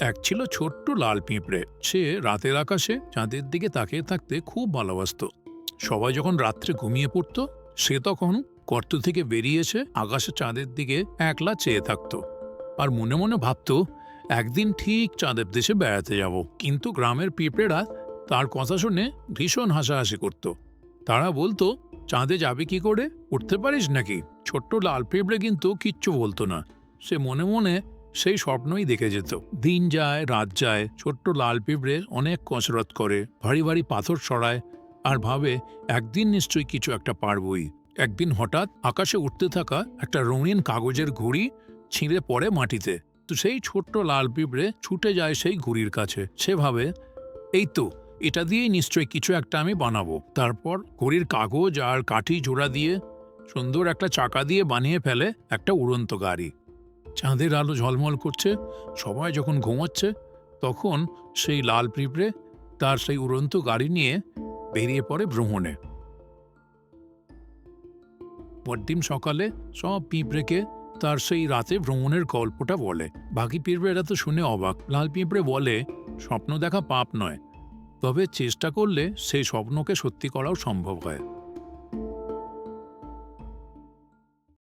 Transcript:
এক ছিল ছোট্ট লাল পিঁপড়ে। সে রাতের আকাশে চাঁদের দিকে তাকিয়ে থাকতে খুব ভালোবাসতো। সবাই যখন রাত্রে ঘুমিয়ে পড়তো, সে তখন গর্ত থেকে বেরিয়ে এসে আকাশে চাঁদের দিকে একলা চেয়ে থাকতো। আর মনে মনে ভাবতো, একদিন ঠিক চাঁদের দেশে বেড়াতে যাব। কিন্তু গ্রামের পিঁপড়েরা তার কথা শুনে ভীষণ হাসাহাসি করত। তারা বলতো, চাঁদে যাবে কি করে? উঠতে পারিস নাকি? ছোট্ট লাল পিঁপড়ে কিন্তু কিচ্ছু বলতো না। সে মনে মনে সেই স্বপ্নই দেখে যেত। দিন যায়, রাত যায়, ছোট্ট লাল পিঁপড়ে অনেক কসরত করে, ভারী ভারী পাথর সরায় আর ভাবে, একদিন নিশ্চয়ই কিছু একটা পারবই। একদিন হঠাৎ আকাশে উঠতে থাকা একটা রঙিন কাগজের ঘুড়ি ছিঁড়ে পড়ে মাটিতে। তো সেই ছোট্ট লাল পিঁপড়ে ছুটে যায় সেই ঘুড়ির কাছে। সে ভাবে, এই তো, এটা দিয়েই নিশ্চয়ই কিছু একটা আমি বানাবো। তারপর ঘড়ির কাগজ আর কাঠি জোড়া দিয়ে সুন্দর একটা চাকা দিয়ে বানিয়ে ফেলে একটা উড়ন্ত গাড়ি। চাঁদের আলো ঝলমল করছে, সবাই যখন ঘুমাচ্ছে, তখন সেই লাল পিঁপড়ে তার সেই উড়ন্ত গাড়ি নিয়ে বেরিয়ে পড়ে ভ্রমণে। পরদিন সকালে সব পিঁপড়েকে তার সেই রাতে ভ্রমণের গল্পটা বলে। বাকি পিঁপড়েরা তো শুনে অবাক। লাল পিঁপড়ে বলে, স্বপ্ন দেখা পাপ নয়, তবে চেষ্টা করলে সেই স্বপ্নকে সত্যি করাও সম্ভব হয়।